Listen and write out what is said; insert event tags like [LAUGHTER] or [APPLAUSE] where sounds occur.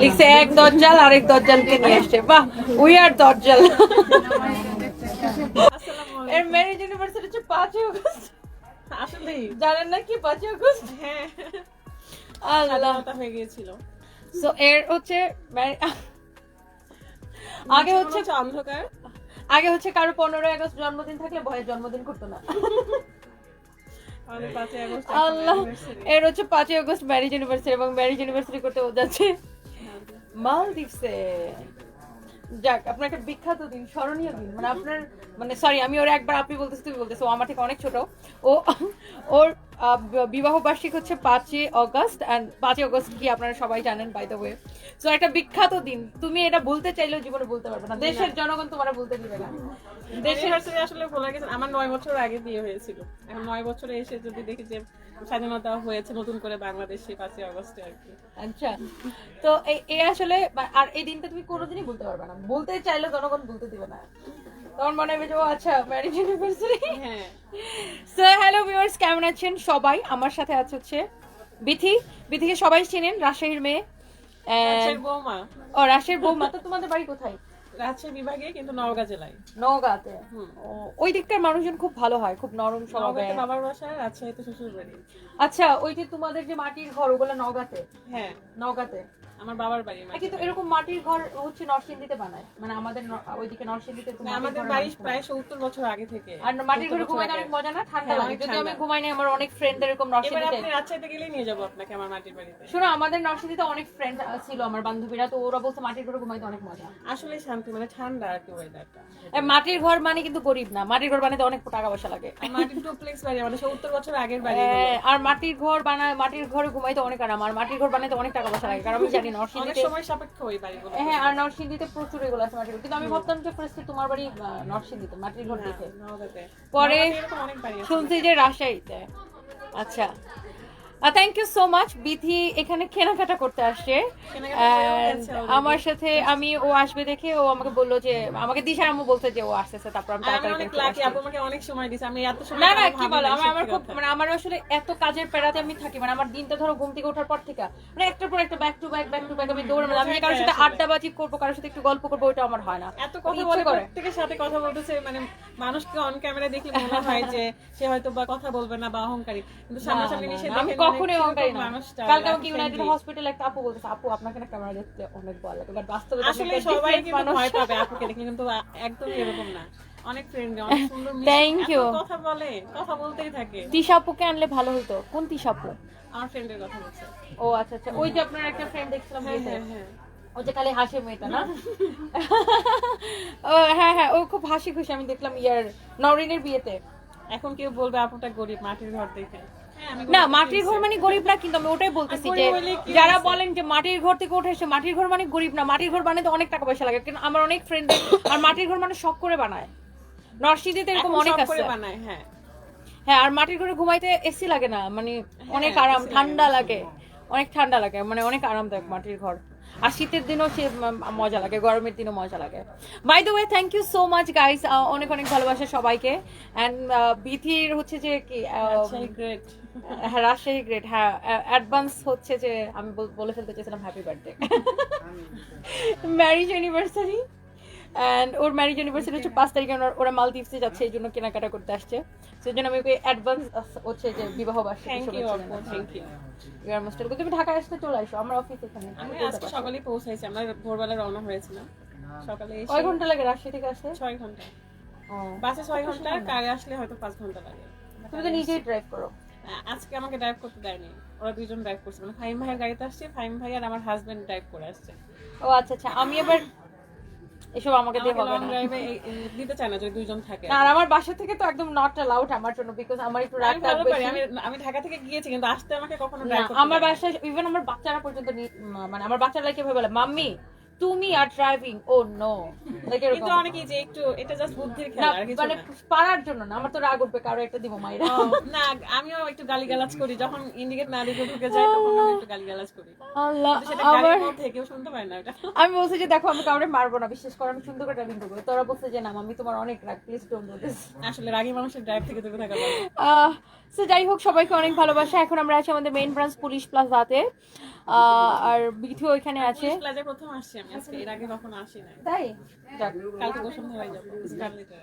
লিখছে এক দজ্জাল আরেক দজ্জালকে নিয়ে আসছে। বাহ উই আর দজ্জাল এর ম্যারেজ ইউনিভার্সিটি হচ্ছে পাঁচই আগস্ট। আসলেই। জানেন না কি পাঁচই আগস্ট? হ্যাঁ। আল্লাহ। হয়ে গিয়েছিল। সো এর হচ্ছে আগে হচ্ছে অন্ধকার। আগে হচ্ছে কারও পনেরোই আগস্ট জন্মদিন থাকলে ভয়ে জন্মদিন করতো না। আল্লাহ। এর হচ্ছে পাঁচই আগস্ট ম্যারিজ ইউনিভার্সিটি এবং ম্যারিজ ইউনিভার্সিটি করতে ও যাচ্ছে। মালদ্বীপসে। যাক, আপনার একটা বিখ্যাত দিন, স্মরণীয় দিন। মানে আপনার মানে সরি আমি ওর একবার আপনি বলতেছি, তুমি বলতেছো আমার থেকে অনেক ছোট। ও ওর বিবাহ বার্ষিক হচ্ছে পাঁচই অগস্ট অ্যান্ড পাঁচই অগস্ট কি আপনারা সবাই জানেন বাই দ্য ওয়ে সো একটা বিখ্যাত দিন। তুমি এটা বলতে চাইলেও জীবনে বলতে পারবে না। দেশের জনগণ তোমার বলতে দিবে না। দেশের আসলে ভুলে গেছে আমার নয় বছর আগে বিয়ে হয়েছিল। এখন নয় বছরে এসে যদি দেখি যে স্বাধীনতা হয়েছে নতুন করে বাংলাদেশে পাঁচই আগস্টে আর কি। আচ্ছা। তো এই আসলে আর এই দিনটা তুমি কোনোদিনই বলতে পারবে না। বলতে চাইলে জনগণ বলতে দিবে না। তখন মনে হবে যে ও আচ্ছা ম্যারিজ অ্যানিভার্সারি হ্যাঁ। সো হ্যালো ভিউয়ার্স কেমন আছেন সবাই? আমার সাথে আছে হচ্ছে বিথি। বিথিকে সবাই চেনেন রাজশাহীর মেয়ে। রাজশাহীর বৌমা। ও রাজশাহীর বৌমা। তো তোমাদের বাড়ি কোথায়? রাজশাহী বিভাগে কিন্তু নওগাঁ জেলায়। নওগাঁতে। ওই দিককার মানুষজন খুব ভালো হয় খুব নরম স্বভাবে নওগাঁতে বাবার বাসা রাজশাহীতে শ্বশুর বাড়ি আচ্ছা ওই যে তোমাদের যে মাটির ঘর ওগুলো নওগাঁতে? হ্যাঁ। নওগাঁতে। আমার বাবার বাড়ি কিন্তু এরকম মাটির ঘর হচ্ছে নরসিংদীতে বানায়। মানে আমাদের ওইদিকে নরসিংদীতে মানে আমাদের বাড়ি প্রায় সত্তর বছর আগে থেকে। আর মাটির ঘরে আগে। অনেক মজা না? ঠান্ডা হ্যাঁ, লাগে। যদি আমি ঘুমাই না আমার অনেক ফ্রেন্ড এরকম এবার নরসিংদীতে। আপনি রাজশাহীতে নিয়ে যাব আপনাকে আমার মাটির বাড়িতে। শোনো আমাদের নরসিংদীতে অনেক ফ্রেন্ড ছিল আমার বান্ধবীরা। তো ওরা বলছে মাটির ঘরে ঘুমাইতে অনেক মজা। আসলে শান্তি মানে ঠান্ডা আর কি ওয়েদারটা মাটির ঘর মানে কিন্তু গরিব না। মাটির ঘর বানাতে অনেক টাকা পয়সা লাগে। মাটির ডুপ্লেক্স বাড়ি মানে সত্তর বছর আগের বাড়ি আর মাটির ঘর বানায় মাটির ঘরে ঘুমাইতে অনেক আরাম। আর মাটির ঘর বানাতে অনেক টাকা পয়সা লাগে। কারণ আমি অনেক নরসিংদীতে সময় সাপেক্ষ ওই বাড়িগুলো। হ্যাঁ আর নরসিংদীতে প্রচুর এগুলো আছে মাটির কিন্তু আমি ভাবতাম যে ফার্স্টে তোমার বাড়ি নরসিংদীতে মাটির ঘর পরে অনেক বাড়ি আছে। শুনছি যে রাজশাহীতে। আচ্ছা। Thank you so much Bithi এখানে কেনাকাটা করতে আসছে। আমার সাথে আমি ও আসবে দেখে ও আমাকে বলল যে আমাকে দিশার আম্মু বলতে যে ও আসতেছে তারপর আমি তাড়াতাড়ি অনেক সময় দিছে আমি এত সময় না কি বলো আমার আমার খুব মানে আমার আসলে এত কাজের পেড়াতে আমি থাকি মানে আমার দিনটা ধরো ঘুম থেকে ওঠার পর থেকে মানে একটার পর একটা back to back back to back আমি দৌড়ে আমি কারোর সাথে। আড্ডা বাজি করব কারোর সাথে একটু গল্প করব ওইটা আমার হয় না এত কথা বলে করে। প্রত্যেকের সাথে কথা বলতেছে মানে মানুষকে অন ক্যামেরা দেখলে মনে হয় যে সে হয়তো বা কথা বলবে না বা অহংকারী কিন্তু সামনাসামনি এসে কখনোই অহংকারী না। কালকে আমাকে ইউনাইটেড। হসপিটালে একটা আপু বলতেছে আপু আপনাকে না ক্যামেরা দেখতে অনেক ভয় লাগে। বাট বাস্তবে আসলে সবাই কিন্তু ভয় পাবে আপুকে দেখলে কিন্তু একদমই এরকম না। অনেক ফ্রেন্ডলি অনেক [LAUGHS] সুন্দর মিষ্টি, Thank কথা বলে কথা বলতেই থাকে। তিশা আনলে ভালো হতো কোন তিশা আমার ফ্রেন্ডের কথা বলছে। ও আচ্ছা আচ্ছা। ওই যে আপনার একটা ফ্রেন্ড দেখছিলাম হ্যাঁ। হ্যাঁ হ্যাঁ। ও যে হাসি মেয়েটা না? [LAUGHS] ও হ্যাঁ হ্যাঁ ও খুব হাসি খুশি। আমি দেখলাম ইয়ার নরিনের বিয়েতে। এখন কেউ বলবে আপুটা গরিব মাটির ঘর দেখে। না মাটির ঘর মানে গরিব না কিন্তু আমি ওটাই বলতেছি যে যারা বলেন যে মাটির ঘর থেকে উঠে এসে মাটির ঘর মানে গরিব না মাটির ঘর বানাতে অনেক টাকা পয়সা লাগে কিন্তু আমার অনেক ফ্রেন্ড আর মাটির ঘর মানে শখ করে বানায়। নরসিংদীতে এরকম অনেক আছে। বানায় হ্যাঁ। হ্যাঁ আর মাটির ঘরে ঘুমাইতে এসি লাগে না মানে অনেক হ্যাঁ, আরাম ঠান্ডা লাগে, লাগে। অনেক ঠান্ডা লাগে মানে অনেক আরামদায়ক মাটির ঘর। আর শীতের দিনও সে মজা লাগে গরমের দিনও মজা লাগে। By the way thank you so much guys অনেক অনেক ভালোবাসা সবাইকে। অ্যান্ড বিথির হচ্ছে যে কি গ্রেট হ্যাঁ রাজশাহী গ্রেট হ্যাঁ অ্যাডভান্স হচ্ছে যে আমি বল- ফেলতে চেয়েছিলাম happy birthday marriage anniversary and or marriage anniversary হচ্ছে পাঁচ তারিখে ওরা- মালদ্বীপসে যাচ্ছে এই জন্য কেনাকাটা করতে আসছে। সেই জন্য আমি ওকে অ্যাডভান্স হচ্ছে যে বিবাহ বার্ষিকী ইউ. তুমি ঢাকায় আসতে চলে আসো আমার অফিস এখানে। আমি আজকে। সকালে পৌঁছাইছি আমরা ভোরবেলা রওনা হয়েছিলাম। সকালে কয় ঘণ্টা লাগে রাজশাহী থেকে আসতে? ছয় ঘণ্টা। বাসে ছয় ঘণ্টা কারে আসলে হয়তো পাঁচ ঘণ্টা লাগে। তুমি তো নিজেই ড্রাইভ করো। আজকে আমাকে ড্রাইভ করতে দেয়নি। ওরা দুইজন ড্রাইভ করছে। মানে ফাইম ভাইয়ের গাড়িতে আসছে ফাইম ভাই আর আমার হাজবেন্ড ড্রাইভ করে আসছে। ও আচ্ছা আচ্ছা। আমি এবার এসব আমাকে দিয়ে হবে লং না ড্রাইভে দিতে চায় না যদি দুইজন থাকে। আর আমার বাসা থেকে তো একদম নট অ্যালাউড আমার জন্য বিকজ আমার একটু রাগ বেশি আমি আমি ঢাকা থেকে গিয়েছি কিন্তু আসতে আমাকে কখনো ড্রাইভ আমার বাসায় ইভেন আমার বাচ্চারা পর্যন্ত মানে আমার বাচ্চারা কীভাবে বলে মাম্মি তুমি আর ড্রাইভিং ও নো কিন্তু যে একটু এটা জাস্ট বুদ্ধির খেলা আর কিছু মানে পারার জন্য না আমার তো রাগ উঠবে কারও একটা দিব মাইরা না আমিও একটু গালিগালাজ করি। যখন ইন্ডিকেট না দিকে ঢুকে যায় তখন আমি একটু গালিগালাজ করি। আল্লাহ শুনতে পায় না ওটা। আমি বলছি যে দেখো আমি কাউরে মারবো না বিশেষ করে আমি সুন্দর করে ড্রাইভিং করব। তোরা বলছে যে না আমি তোমার অনেক রাগ প্লিজ ডোন্ট ডু দিস আসলে রাগী মানুষের ড্রাইভ থেকে দূরে থাকা সো যাই হোক সবাইকে অনেক ভালোবাসা। এখন আমরা আছি আমাদের মেইন ব্রাঞ্চ পুলিশ প্লাজাতে আহ, আর বিথু এখানে আছে। প্রথম আসছি আমি। আজকে এর আগে কখনো আসি নাই। তাই? কালকে বসুন্ধরায় যাব। স্কারলেটের